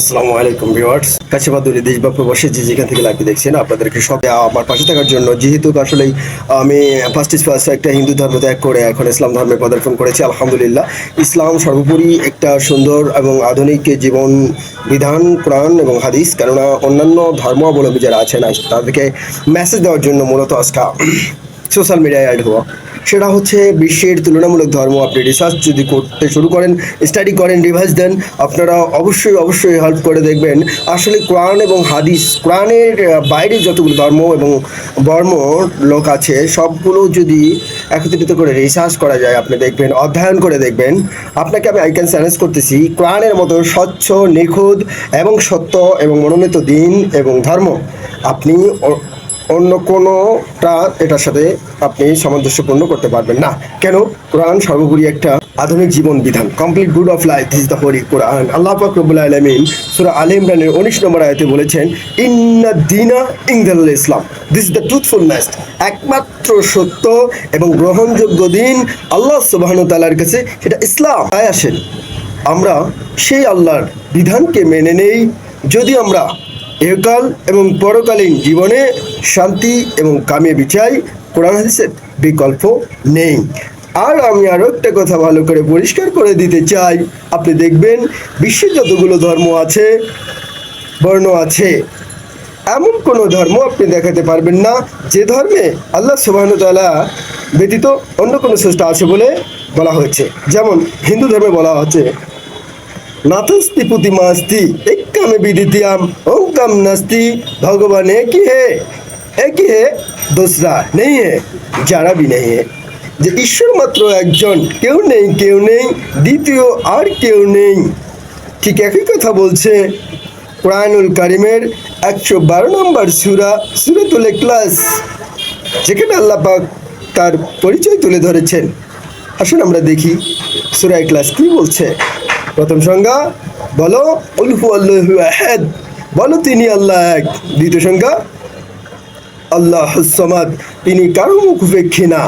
আসসালামু আলাইকুম ভিউয়ার্স। কাছে বা দূরে যে যেখান থেকে লাইভটি দেখছেন, আপনাদেরকে সবাই আমার পাশে থাকার জন্য, যেহেতু আসলেই আমি ফার্স্ট ইস ফার্স্ট একটা হিন্দু ধর্ম ত্যাগ করে এখন ইসলাম ধর্মে পদার্পণ করেছি, আলহামদুলিল্লাহ। ইসলাম সর্বোপরি একটা সুন্দর এবং আধুনিক জীবন বিধান, কোরআন এবং হাদিস, কেননা অন্যান্য ধর্মাবলম্বী যারা আছেন, তাদেরকে মেসেজ দেওয়ার জন্য মূলত আজকে সোশ্যাল মিডিয়ায় অ্যাড হওয়া। সেটা হচ্ছে বিশ্বের তুলনামূলক ধর্ম। আপনি রিসার্চ যদি করতে শুরু করেন স্টাডি করেন রিভাইজ দেন, আপনারা অবশ্যই অবশ্যই হেল্প করে দেখবেন। আসলে কোরআন এবং হাদিস, কোরআনের বাইরে যতগুলো ধর্ম এবং বর্ম লোক আছে, সবগুলো যদি একত্রিত করে রিসার্চ করা যায়, আপনি দেখবেন, অধ্যয়ন করে দেখবেন। আপনাকে আমি আইকান চ্যালেঞ্জ করতেছি, কোরআনের মতো স্বচ্ছ, নিখুঁত এবং সত্য এবং মনোনীত দিন এবং ধর্ম, আপনি অন্য কোনোটা এটার সাথে আপনি সামঞ্জস্যপূর্ণ করতে পারবেন না। কেন? কোরআন সর্বোপরি একটা আধুনিক জীবন বিধান। Complete good of life this the Hari কোরআন আল্লাহ পাক রব্বুল আলামিন সূরা আলে ইমরানের 19 নম্বর আয়তে বলেছেন, ইন্না দিনা ইনদাল ইসলাম। দিস দ্য ট্রুথফুলনেস একমাত্র সত্য এবং গ্রহণযোগ্য দিন আল্লাহ সুবহানাহু তাআলার কাছে, সেটা ইসলাম। তাই আসেন। আমরা সেই আল্লাহর বিধানকে মেনে নেই। যদি আমরা এহকাল এবং পরকালীন জীবনে শান্তি এবং কামিয়াবি চাই। কোরআন হাদিসের বিকল্প নেই। আর আমি আরও একটা কথা ভালো করে পরিষ্কার করে দিতে চাই। আপনি দেখবেন বিশ্বের যতগুলো ধর্ম আছে, বর্ণ আছে, এমন কোনো ধর্ম আপনি দেখাতে পারবেন না যে ধর্মে আল্লাহ সুবাহতালা ব্যতীত অন্য কোনো স্রষ্টা আছে বলে বলা হয়েছে। যেমন হিন্দু ধর্মে বলা হচ্ছে নাতস্তি প্রতিমাস্তি একামে বিদিতিয়াম ওঙ্কাম নাস্তি, ভগবান একই হে। একই হে দোসরা, নেই হে, যারা বি নেই হে। যে ঈশ্বর মাত্র একজন, কেউ নেই কেউ নেই, দ্বিতীয় আর কেউ নেই। ঠিক একই কথা বলছে প্রায়নুল কারিমের একশো বারো নম্বর সুরা সুরে তুলে ক্লাস যেখানে আল্লাপাক তার পরিচয় তুলে ধরেছেন। আসুন আমরা দেখি সুরা ক্লাস কি বলছে। প্রথম সংজ্ঞা, বলো আল্লাহু বলো, তিনি আল্লাহ এক দ্বিতীয় সংজ্ঞা, আল্লাহ তিনি কারও মুখ উপেক্ষী না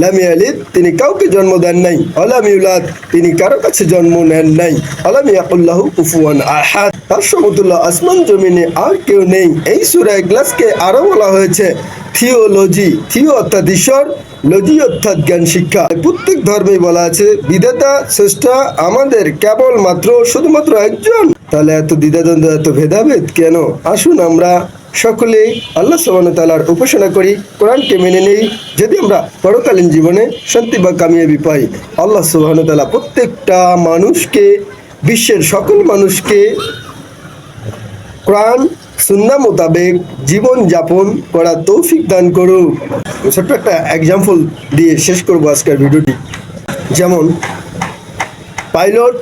লামি আলিদ তিনি কাউকে জন্ম দেন নাই। আলাম ইউলাদ তিনি কারও কাছে জন্ম নেন নাই। আলাম ইয়াকুল্লাহ কুফুয়ান আহাদ। তার সমতুল্লাহ আসমান জমিনে আর কেউ নেই। এই সুরা গ্লাসকে আরও বলা হয়েছে, থিওলজি, থিও অর্থাৎ ঈশ্বর লজি অর্থাৎ জ্ঞান শিক্ষা। প্রত্যেক ধর্মে বলা আছে, বিধাতা, শ্রেষ্ঠা, আমাদের কেবল মাত্র শুধুমাত্র একজন। তাহলে এত দ্বিধাদ্বন্দ্ব, এত ভেদাভেদ কেন? আসুন আমরা সকলেই আল্লাহ সুবহান তালার উপাসনা করি, কোরআনকে মেনে নেই। যদি আমরা পরকালীন জীবনে শান্তি বা কামিয়াবি পাই, আল্লাহ সুবহান তালা প্রত্যেকটা মানুষকে, বিশ্বের সকল মানুষকে কোরআন সুন্না মোতাবেক জীবন যাপন করার তৌফিক দান করুক। ছোট্ট একটা এক্সাম্পল দিয়ে শেষ করব আজকের ভিডিওটি। যেমন, পাইলট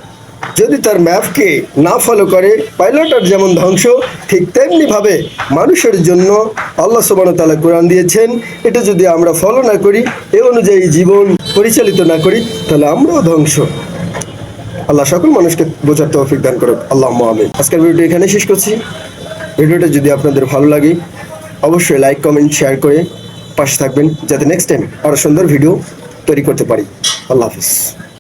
যদি তার ম্যাপকে না ফলো করে, পাইলটার যেমন ধ্বংস, ঠিক তেমনিভাবে মানুষের জন্য আল্লাহ সুবান তালা কোরআন দিয়েছেন, এটা যদি আমরা ফলো না করি, এ অনুযায়ী জীবন পরিচালিত না করি, তাহলে আমরাও ধ্বংস। আল্লাহ সকল মানুষকে বোঝার তৌফিক দান করুক। আল্লাহ আমি আজকের ভিডিওটি এখানে শেষ করছি। ভিডিওটা যদি আপনাদের ভালো লাগে, অবশ্যই লাইক, কমেন্ট, শেয়ার করে পাশে থাকবেন, যাতে নেক্সট টাইম আরও সুন্দর ভিডিও তৈরি করতে পারি। আল্লাহ হাফিজ।